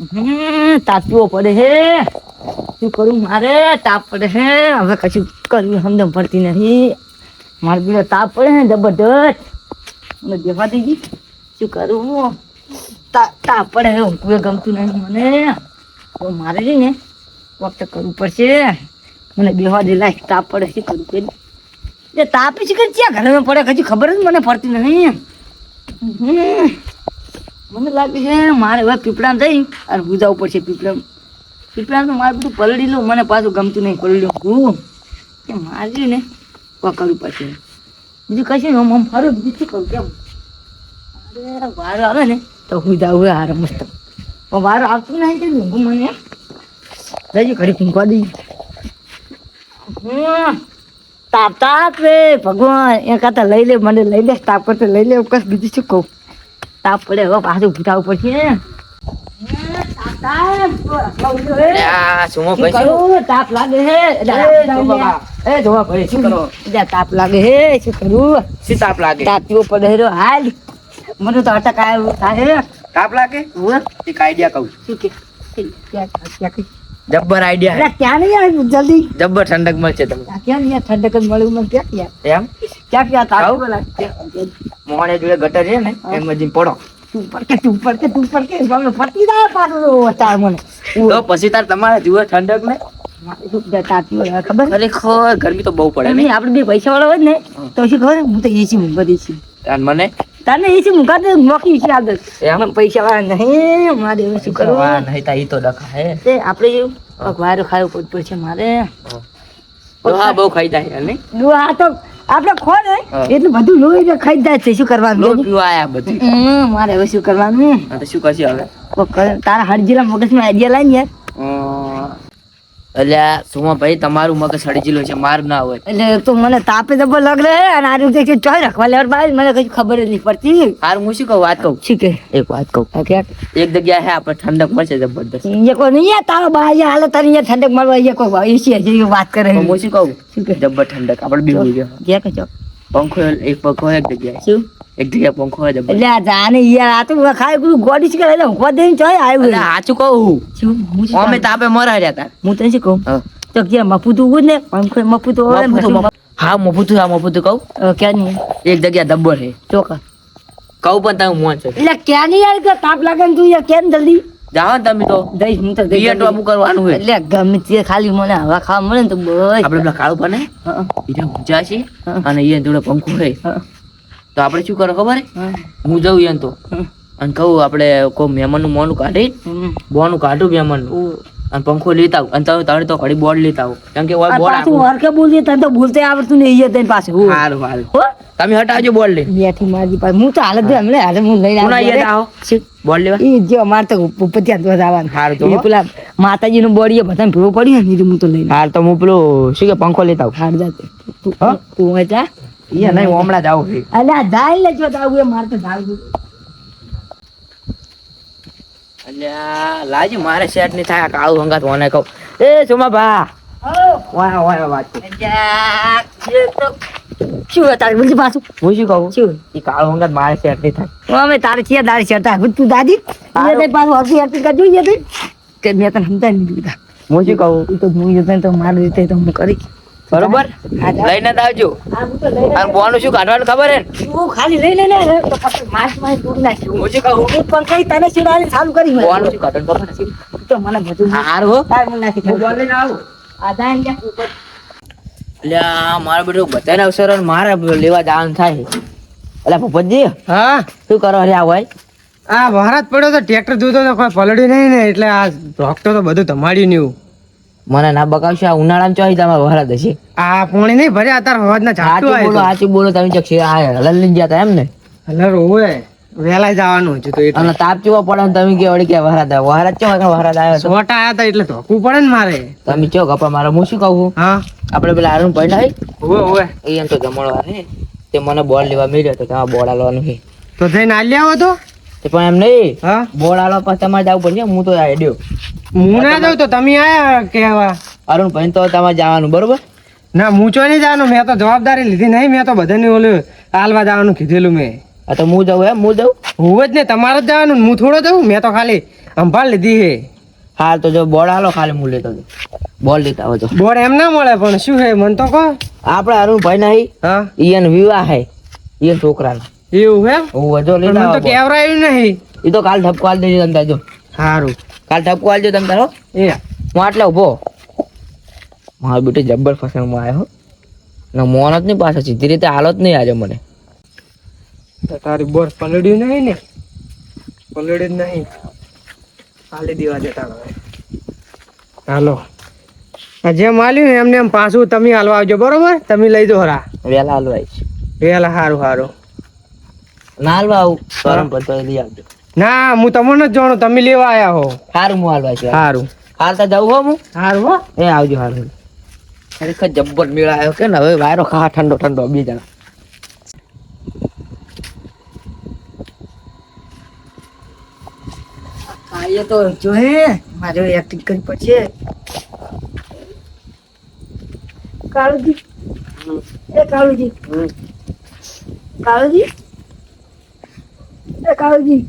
હમ, તાપ પડે હે. શું કરું મારે? તાપ પડે હે. હવે કશું કરવું સમજણ પડતી નથી મારે બીજો તાપ પડે હે જબરદસ્ત મને દેવા દેજી. શું કરું? તાપ પડે હે ઊંઘવું ગમતું નહીં મને. તો મારે છે ને વખત કરવું પડશે. મને બેવા દે લાય તાપ પડે શું કરવું કે એ તાપ છે કે ક્યાં ઘરે પડે? કશું ખબર જ મને પડતી હમ. મને લાગે છે, મારે હવે પીપળા જઈ અને બુજાવવું પડશે પીપળા. પીપળા તો મારે બધું પલડી લઉં, મને પાછું ગમતું નહીં પલળી હું કે મારે છે ને પકડવું પડશે બીજું કશું નહીં, આમ ફરું, બીજું શું કરું, કેમ? અરે, વારો આવે ને તો હું જાઉં હારે મસ્ત. પણ વારો આવતું નહીં કે હું મને. જજો ઘડી ફૂંકવા દઈ. હમ. તાપ તાપ રે, ભગવાન. એ કરતા લઈ લે, મને લઈ લે, તાપ કરતા લઈ લે કશ બીજું શું કહું? તાપ પડે હવે પાછું ભૂતાવું પડશે તાપ લાગે હે. જોવા ભાઈ શું કરો? તાપ લાગે હે શું કરું? શી તાપ લાગે? તાપ પીવો પડે હે રો હાલ. મને તો અટક આવ્યો તાપ લાગે? હું એક આઈડિયા કહું. શું કે? જબ્બર આઈડિયા અરે ક્યાં નહીં આવ્યું જલ્દી. જબ્બર ઠંડક મળશે તમને. ક્યાં નહીં ઠંડક જ મળ્યું મને ક્યાં ક્યાં? એમ? ક્યાં ક્યાં આવું? પીવો જોડે ગટર છે ને એમ જ પડો. ખબર? ખરેખર ગરમી તો બહુ પડે આપડે બે પૈસા વાળા હોય ને તો ખબર? હું તો એસી મુંબઈ દઈશ મને? તને એસી મૂકા દે મોકી છે આગળ? એમ? પૈસા વાળા નહીં મારે એવું શું કરવું નહીં તા ઈ તો ડખા હે તે આપણે એવું વારો ખાયો પડ પડશે મારે. ડોહા બહુ ખાઈ જાય ને આ તો આપણે હે. એટલું બધું લોહી ને ખાઈ જાય છે શું કરવાનું? પીવા આયા બધું. મારે હવે શું કરવાનું? તો શું કરશે હવે. તારા હરજીલા મગજમાં આઈડિયા લાવીને યાર. અલ્યા સુમા ભાઈ તમારું મગજ સડી છે માર ના હોય. એટલે તો મને તાપે જબર લગ રહે અને આ રીતે કે ચોય રાખવા લેવા બાદ મને કઈ ખબર જ નહીં પડતી. હાર હું શું કહું વાત કહું? ઠીક એક વાત કહું. આ કે? એક જગ્યા હે આપણે ઠંડક મળશે જબરદસ્ત. અહીંયા કોઈ નહીં તારો બા હાલ તારી અહીંયા ઠંડક મળવા અહીંયા કોઈ ભાઈ છે જે વાત કરે હું શું કહું? જબ્બર ઠંડક આપણે બી ગયા. કે પંખો એક પંખો એક જગ્યાએ. શું? એક જગ્યાએ પંખો હોય એટલે આ જાને યાર આ તો હું ખાય પેલું ગોડી છે એટલે ઊંઘવા દઈને ચોય આવ્યું અલ્યા સાચું કહું અમે તાપે મરા રહ્યા તા. હું તને શું કહું? તો કે મફુ તું ને પંખો મફુ હોય મફુતું, મફુ મફુતું. હા મફુતું હા મફુતું કહું. ક્યાં નહીં એક જગ્યા દબ્બર છે. ચોક્કસ કહું પણ તમે મોન છો એટલે ક્યાં નહીં યાર તાપ લાગે ને તું યાર કેમ જલ્દી? જાઓ તમે તો. દઈશ હું તો કરવાનું હોય. એટલે ગમે તે ખાલી મને હવા ખાવા મળે ને તો બસ. આપણે પેલા કાળું બને બીજા ઊંચા છે અને એ જોડે પંખો હોય. તો આપણે શું કરો ખબર? હું. જઉં એમ તો. અને કહું આપણે કોઈ મહેમાનનું મોનું કાઢી. બોનું કાઢું મહેમાનનું. અને પંખો લેતા આવું. અને તમે તારે તો ઘડી બોર્ડ લેતા આવું. કેમ કે ઓય બોર્ડ પાછું હરકે બોલીએ તને તો ભૂલતે આવડતું નહીં અહીંયા તને પાસે હું. હારું. હારું હો. તમે હટાવજો બોર્ડ લે બેઠી મારી પાસે. હું તો હાલત હમણાં હાલે હું લઈને આવું અહીંયા આવો બોર્ડ લેવા. ઈ જો માર તો ઉપર ત્યાં તો જવાનું. હારું તો પેલા માતાજી નું બોર્ડ બધાને ભેગું પડ્યો ને હું તો લઈને હાલ તો હું પેલો શું કે પંખો લેતા આવું? હાર જાતે તું? તું જા. એ નહીં હમણાં જ આવું અલે આ જાય લે જો આવું એ મારે તો જાવું અલ્યા લાજી મારે સેટ નહીં થાય કાળું હંગાત મને કહું? એ સુમા બા વાહ વાહ વાત શું તારે બોલજી પાછું? હું શું કહું? શું? એ કાળું હંગાત મારે સેટ નહીં થાય. અમે તારે છે દાડી ચડતા હવે તું દાદી? એ પાછું હરતી હરતી કરજો એ કે મેં તને સમજાય દીધા. હું શું કહું? તો હું તો મારી રીતે તો હું કરી. બરોબર? લઈને જ આવજો આ હું તો લઈને અને બોનું શું કાઢવાનું ખબર હે? ને? તું ખાલી લઈ લે ને માસ માસ તૂટી નાખ્યું. હું શું કહું? પણ કઈ તને ચડાવી ચાલુ કરી મેં. બોનું શું કાઢવાનું ખબર છે? તો મને બધું હાર હો. તાર મને નાખી હું બોલ લઈને આવું. આ જાય ને ઉપર. અલ્યા મારા બધું બધાના અવસરો મારે લેવા જવાનું થાય એટલે ભૂપતજી હા? શું કરો અરે આ ભાઈ? આ વરાત પડ્યો તો ટ્રેક્ટર જોતો તો કોઈ પલડ્યું નહીં ને એટલે આ ડોક્ટર તો બધું ધમાડ્યું નહીં મને ના બકાવશે આ ઉનાળામાં ચોઈ તમારે વહરાત હશે આ પોણી નહીં ભર્યા અત્યારે હવાજના સાચું છાટું બોલો સાચું બોલો તમે ચક્ષી આ હલલ લઈ જતા એમ ને? હલર ઓવે વેલા જવાનું છે તો એટલે. અને તાપ ચેવો પડે તમે કે વળી કે વહરાત આવ્યો વહરાત ચો વહરાત આવ્યો તો સોટા આયા હતા એટલે ધોકવું પડે ને મારે. તમે ચો કપા મારે હું શું કહું હા. આપણે પેલા આરણ ભાઈ ના ઓવે ઓવે એ એમ તો જમણવા ને તે મને બોલ લેવા મળ્યો તો તમારે બોલ આલવાનું છે. તો જઈને આલી આવો તો તે? પણ એમ નહીં. હા? બોલ આલવા પછી તમારે જવું પડશે. હું તો આડ્યો હું ના જાઉં તો તમે આયા કેવા અરુણ ભાઈ તો તમારે જવાનું બરોબર? ના હું ચો નહીં જવાનું મેં તો જવાબદારી લીધી નહીં મેં તો બધાને ઓલું હાલવા જવાનું કીધેલું મેં. આ તો હું જાઉં એમ? હું જાઉં હું જ ને તમારે જ જવાનું હું થોડો જાઉં મેં તો ખાલી સંભાળ લીધી હે. હાલ તો જો બોર્ડ હાલો ખાલી હું લેતો બોલ લેતા આવો બોર્ડ બોર એમ ના મળે પણ શું હે મન તો કહો. આપણે અરુણ ભાઈ નહીં હા? ઈયન વિવાહ હે ઈયન છોકરાનો. એવું હે હું વધો લઈ તો કેવરાયું નહીં. એ તો કાલ ઠપકો આલ દેજો તમે તાજો સારું કાલ ઠપકો આલજો તમે તારો એ. હું આટલે ઊભો. મારો બેટો જબ્બર ફસાણમાં આવ્યો ને મોન જ નહીં પાછો સીધી રીતે હાલત નહીં આજે મને. તારી બોર પલડ્યું નહીં ને? પલડ્યું જ નહીં. હાલી દેવા જતા હાલો. જેમ હાલ્યું એમને એમ પાછું તમે હાલવા આવજો બરોબર? તમે લઈ દો હરા. વહેલા હાલવાય વેલા સારું સારું ના હાલવા આવું ગરમ પડતો લઈ આવજો. ના હું તમને જ જાણું તમે લેવા આયા હો. સારું હું હાલવા છું સારું હાલતા જવું હો હું. સારું હો. એ આવજો સારું ખરેખર જબ્બર મેળ આવ્યો કે ને હવે વાયરો ખા ઠંડો ઠંડો બે જણા તો જો હે મારે એક્ટિંગ કરી પડશે. કાળુજી. એ કાળુજી. કાળુજી? કાળુજી.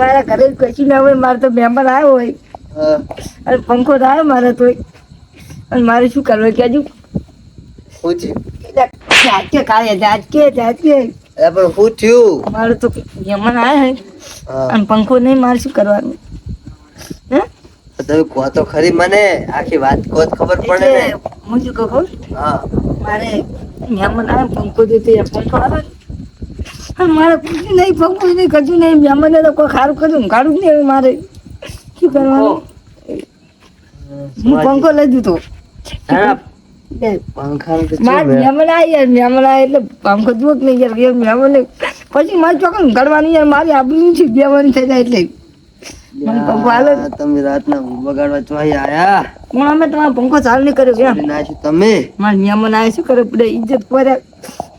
મારા ઘરે કશું ના હોય મારે તો મહેમાન આવ્યો હોય. અને પંખો થાય મારે તો અને મારે શું કરવું? કેજુ જાજકે કાલે જાજકે જાજકે. પણ શું થયું મારે તો મહેમાન આવ્યા હે. અને પંખો નહીં મારે શું કરવાનું? હે? તમે કહો તો ખરી મને. આખી વાત કહો ખબર પડે ને. હું શું કહું? હા. મારે મહેમાન આવે પંખો જોઈતો પંખો આવે મારે કશું નહીં પંખો નહીં કશું નહીં. મહેમાને તો કોઈ ખારું કર્યું કાઢું જ નહીં હવે મારે. શું કરવાનું? હું પંખો લઈ દીધો પછી મારે ચોક્કસ કાઢવાની યાર મારી આબરૂ છે બેવાની થઈ જાય એટલે. પંખો હાલે. જ. તમે રાતના બગાડવા આયા. પણ અમે તમારો પંખો ચાલુ નહીં કર્યો તમે. મારા મહેમાન આવે શું કરે? પડે ઇજ્જત કરે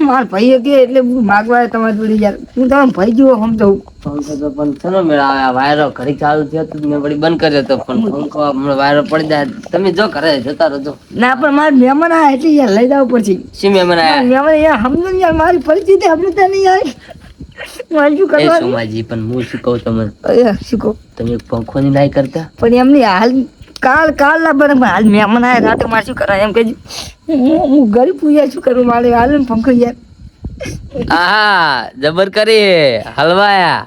મારા ભાઈ કે એટલે હું માગવા તમારી જોડે યાર. હું તમે ભાઈ જેવો સમજાવું તો. પણ શેનો મેળ આવે આ વાયરો ઘડી ચાલુ થયો તો મેં વળી બંધ કર્યો તો પણ પંખો હમણાં વાયરો પડી જાય. તમે જો ઘરે જતા રહો ના પણ મારા મહેમાન આયા એટલે યાર લઈ જાવ પડશે શું મહેમાન આયા? મહેમાન યાર સમજો ને યાર મારી પરિસ્થિતિ સમજતા નહીં યાર મારે એ સોમાજી પણ હું શું કહું તમને? શું કહું? તમે પંખો ની નાઈ કરતા? પણ એમની હાલ કાલ કાલ ના બને હાલ મહેમાન આવ્યા રાતે મારે શું કરાય એમ કે હું હું ગરીબ પૂજા શું કરું? મારે હાલ પંખો યાર. આહા જબર કરી હલવાયા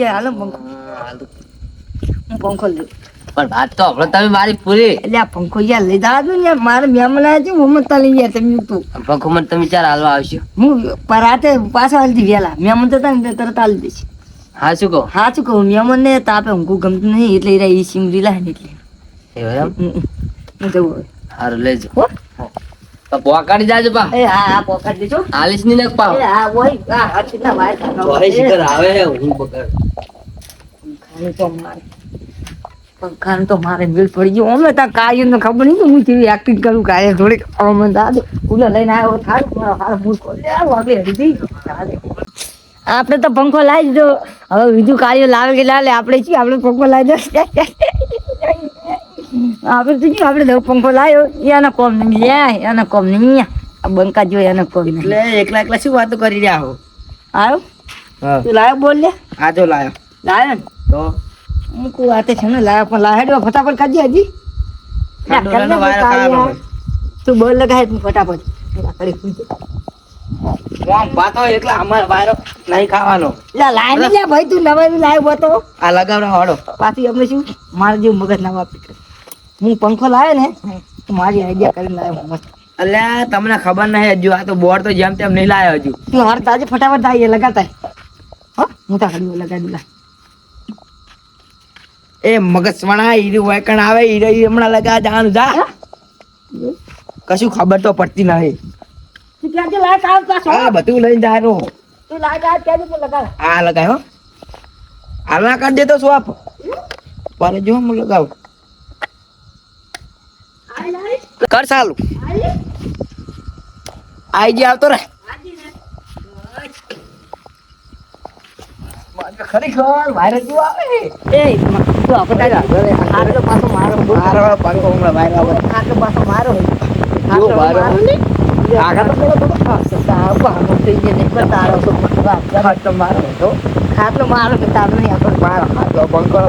યાર હાલ પંખો હું પંખો લઉં. પણ વાત તો હમણાં તમે મારી પૂરી. એટલે પંખો યાર લઈ જવા ને મારે મહેમાન આવે છે હું મત લઈ ગયા તમે તો. પંખો મને તમે ચાર હાલવા આવશો. હું રાતે પાછા હાલતી વહેલા. મહેમાન તો તરત હાલી દઈશ. હા કહું? હા શું કહું. મહેમાન ને તાપે ઊંઘું ગમતું નહીં. એટલે એ ઈ સિમરી લાય ને એટલે. એવું એમ. હું જવું લેજો. હો? તો પોકાડી જાજો પા. એ હા હા દેજો. ની એ હા ઓય હા હા આવે હે હું મારે. પંખાનું તો મારે મેળ પડી ગયો. અમે ત્યાં કાયમ ને ખબર નહીં કે હું કેવી એક્ટિંગ કરું કાયમ થોડીક અમે દાદો. કુલર લઈને આવ્યો. થારું મારો હારો મૂળ ખોલી આવો આગળ હરી જઈ આપણે તો પંખો લાવી દીધો. હવે બીજું કાર્ય લાવે કે લાવે આપણે શું આપણે પંખો લાવી દો. આપણે શું આપણે તો પંખો લાવ્યો. એના કોમ નહીં લે એના કોમ નહીં આ બંકા જો એના કોમ નહીં. એટલે એકલા એકલા શું વાતો કરી રહ્યા હો? આવ્યો તું લાવ્યો બોલ લે. આ જો લાયો. લાવ્યો ને? તો? હું કું વાતે છે ને લાવ્યો પણ લાહેડવા ફટાફટ કાઢી હજી. તું બોલ લગાય તું ફટાફટ. પેલા કડી ખુઈ જાય. આમ વાતો એકલા અમાર વાયરો નહીં ખાવાનો. લા લાય લે ભાઈ તું નવાઈ લાવ્યો બતો આ લગાવડા વાળો. પાછી અમને શું મારે જેવું મગજ ના વાપરી હું પંખો લાવ્યો ને મારી આઈડિયા કરીને લાવ્યો મસ્ત. અલ્યા તમને ખબર નહીં હજુ આ તો બોર્ડ તો જેમ તેમ નહીં લાયો હજુ. તું હાર તાજે ફટાફટ થાય લગાતા હો હું તા ખડી લગાડી મગજ લા. એ મગજવાણા હીરી વાયકણ આવે હીરો હમણાં લગા જવાનું જા કશું ખબર તો પડતી નહીં. તું ક્યાંથી લાઈટ આવે પાછો હા બધું લઈને જવાનું તું લાઈટ આવે ક્યાંથી પણ લગાવ આ લગાયો હાલના ના કાઢ દેતો સ્વાપ પર જો હું લગાવ. કર ચાલુ. આઈ જી આવતો રે. ખરેખર વાયરસ જો આવે? એ તું આપણે પાછો મારો. મારો પંખો હમણાં વાયરો આવે. પાછો મારો જો ને? આગળ. ખાટલો મારો હતો ખાટલો મારો કે તારો નહીં આપણો મારો હાથો બંકો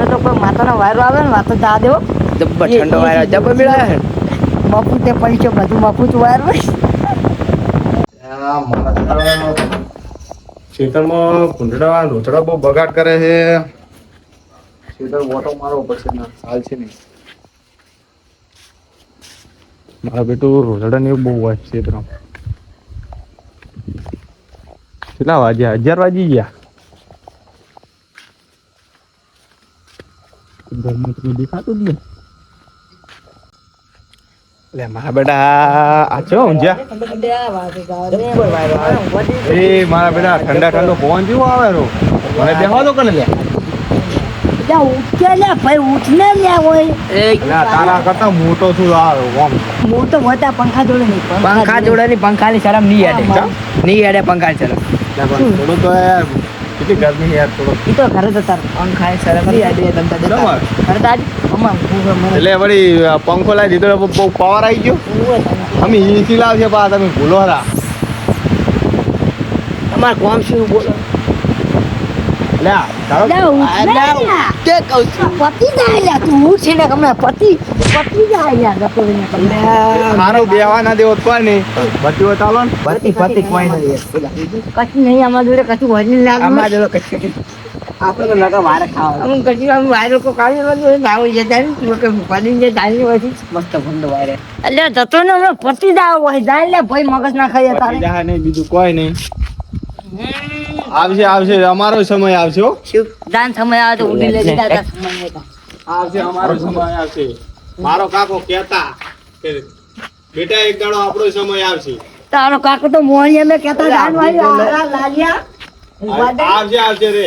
વાયરો વાયરો આવે ને વાતો જા દેવો જબ્બર ઠંડો વાયરો, જબ્બર મિલાયો મફુત તે પૈસો બધું બાપુ વાયર વાર ખેતરમાં કુંડળા રોતડા બહુ બગાડ કરે છે. ખેતર વોટો મારવો પડશે ના હાલ છે નહીં મારા બેટું રોતડા ને એવું બહુ હોય છે ખેતરમાં. કેટલા વાગ્યા અગિયાર વાગી ગયા. ઘરમાં તમે દેખાતું જ નહીં. એટલે મારા બેટા આ છો ઊંઝ્યા એ મારા બેટા ઠંડા ઠંડો પવન જેવો આવે રો? મને બેહવા દો કને લે. ઉઠે લે ભાઈ ઉઠને લે હોય એટલે કરતા મોટો છું આ ઓમ હું તો મોટા પંખા જોડે પંખા જોડે. ની પંખાની શરમ નહીં હેડે નહીં હેડે પંખા શરમ. થોડું તો યાર કેટલી ગરમી યાર થોડો ઈ તો ઘરે તો તાર પંખા શરમ નહીં હેડે તમ તાર જતા. ઘરે હું મને એટલે વળી પંખો લાવી દીધો બહુ પાવર આવી ગયો. અમે એસી લાવશે પા તમે ભૂલો હરા. તમાર કોમ શું બોલો? એટલે આ તારો કે કહું છું? પતિ જાય લ્યા તું ઉઠ છે ને હમણાં પતિ પતિ જાય મારો બેવા ના દેવો તો નહીં. બત્તીઓ ચાલો ને. બતી બતી કોઈ નહીં કશું નહીં અમારા જોડે કશું નહીં લાગે કશું આપણે તો લગા વારે ખાવા અમુક કશું આમ વાયરો કો કાઢી રહ્યો નાવ જતા ને. પડી જે ડાલી હોય મસ્ત ફંડો વારે. એટલે જતો ને હમણાં પતિ જાય હોય જાય લે ભાઈ મગજ ના ખાઈએ તારે. જાય નહીં બીજું કોઈ નહીં. આવશે આવશે અમારો સમય આવશે દાન સમય આવે તો ઉડી લેજે. સમય આવશે અમારો સમય આવશે. મારો કાકો કહેતા કે બેટા એક દાડો આપણો સમય આવશે. તારો કાકો તો મોહણીયા મે કહેતા દાન વાળી લાગ્યા? આવજે આવશે રે.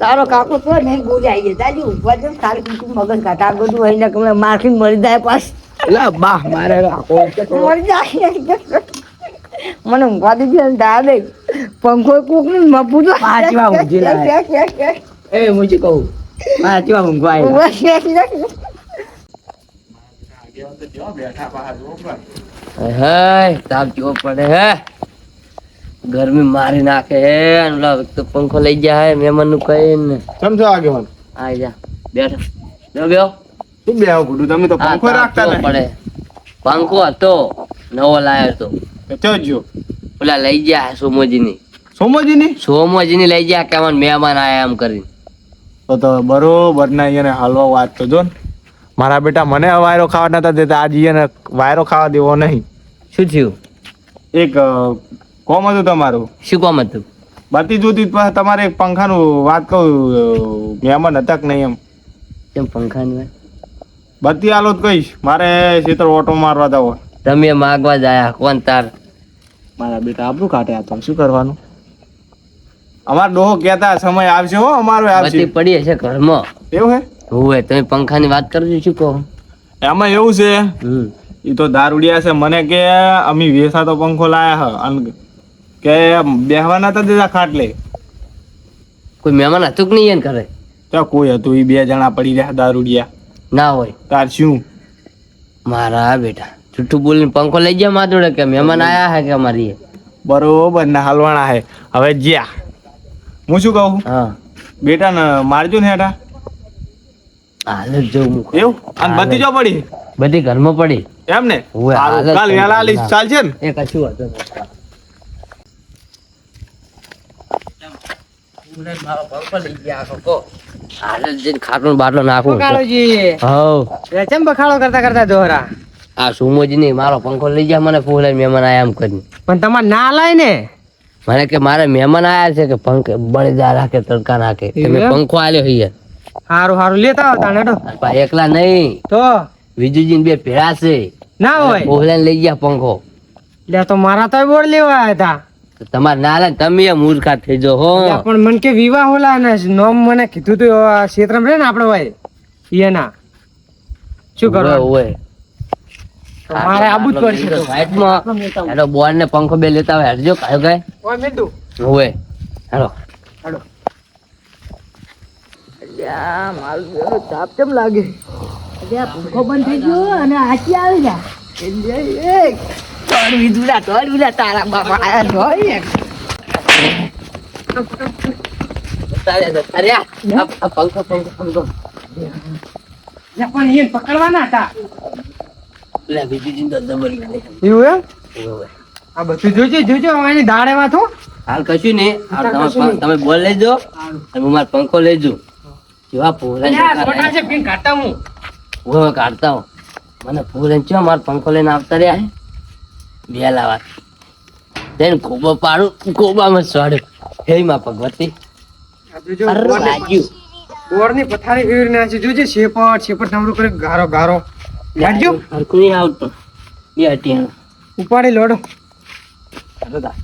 તારો કાકો તો નહીં બોલી આવી જાય દાદી ઊભા દે તારે કીધું મગજ કાઢા આ બધું હોય ને કે મારથી મરી જાય પાસ લા બા મારે કાકો મરી જાય. મને ઊંઘવા દીધી દાદે પંખો કોક ને મપુ તો પાછવા ઊંઘી લાય. એ મુજી કહું કેવા ઊંઘવા આવ્યા તાપ જેવો પડે હે. ગરમી મારી નાખે હે અને ઓલા તો પંખો લઈ ગયા હે મહેમાનનું કઈ ને સમજો આગેવાન? આઈ જા બેઠો. જો બેહો. શું બેહો ગુડુ? તમે તો પંખો રાખતા નહીં પડે. પંખો હતો નવો લાયો હતો ચો જો ઓલા લઈ ગયા સોમોજી ની સોમોજી ની સોમોજી ની લઈ ગયા કે મહેમાન આયા એમ કરીને. તો તો બરોબર ના એને હાલવા વાત તો જો ને મારા બેટા મને વાયરો ખાવા નતા દેતા. આજ એને વાયરો ખાવા દેવો નહીં. શું થયું? એક કોમ હતું તમારું? શું કોમ હતું? બતી જોતી તમારે એક પંખાનું વાત કહું મહેમાન હતા કે નહીં એમ? કેમ પંખાની વાત? બત્તી આલો તો કહીશ. મારે ખેતર ઓટો મારવા દો. તમે માગવા જાયા. કોણ તાર? મારા બેટા આપણું કાઢે આ તો. શું કરવાનું? અમાર ડોહો કહેતા સમય આવશે હો અમારો આવશે. પડી હશે ઘરમાં. એવું હે? હોવે તમે પંખાની વાત કરો છો શું કહો? એમાં એવું છે એ તો દારૂડિયા છે. મને કે અમે વેસા તો પંખો લાયા હ અને કે બેહવાના નતા દેતા ખાટલે. કોઈ મહેમાન હતું કે નહીં એને ઘરે? તો કોઈ હતું એ બે જણા પડી રહ્યા દારૂડિયા. ના હોય. તાર શું? મારા બેટા જૂઠું બોલીને પંખો લઈ ગયા મારા જોડે કે મહેમાન આયા હે કે અમારી બરોબર ના હાલવાના હે. હવે જ્યા. હું શું કહું? હા. બેટા ને મારજો ને હેઠા. હાલ જ જવું. એવું? અને બધી જો પડી? બધી ઘરમાં પડી. એમ ને? કાલ વેલા આલી ચાલશે ને? એ કશું હતું નહીં. હાલ જ જઈને ખાટલો બાટલો નાખું. ચમ બખાડો કરતા કરતા આ સુમોજી ની મારો પંખો લઈ ગયા મને ફૂલે મહેમાન આયા એમ કરીને. પણ તમારે ના લાય ને. મને કે મારે મહેમાન આયા છે કે પંખ બળીદાર રાખે તડકા નાખે. કે મેં પંખો આલ્યો hier હારું હારું. લેતા આવતા નેડો ભાઈ એકલા નહીં. તો? વિજુજી બે ભેળા છે. ના હોય. ઓહલા લઈ ગયા પંખો. લે તો મારા તો બોર્ડ લેવા આવ્યા હતા તમારે ના લે તમે મૂર્ખા થઈ જો હો. પણ મને કે વિવાહ હોલા ને નોમ મને કીધું તું ક્ષેત્રમ ક્ષેત્રમાં રે ને આપણે ભાઈ એના શું કરો કરવાનું? મારે આબુ જ પડશે તો. સાઈડમાં. હેડો બોર્ડ ને પંખો બે લેતા હોય હેડજો કાયો કાય ઓય મેં દઉં. હોય હેલો અલ્યા મારું તાપ કેમ લાગે? પંખો બંધ થઈ ગયો અને આચી આવી જા એ વિધુલા તારા બાપા આયા જોઈ એક. અરે અરે આ આ પંખો પંખો પંખો. પણ એને પકડવાના હતા. એવું આ બધું જોજો જોજો એની દાડેમાં તો હાલ કશું નહીં. તમે. બોલ લેજો. હું મારો પંખો લેજો. કેવા છે પીન કાઢતા હું. હું કાઢતા હું. મને ફૂલ ચો મારો પંખો લઈને આવતા રહ્યા હે. બે લાવા તેને ખોબો પાડું ખોબામાં સ્વાડ્યું હે માં ભગવતી. બોર્ડની પથારી ફેરવી નાખી જોજે શેપટ શેપટ નવરું કરી ગારો ગારો. હરખું નહીં આવતું. બે ઉપાડી લોડો. તા.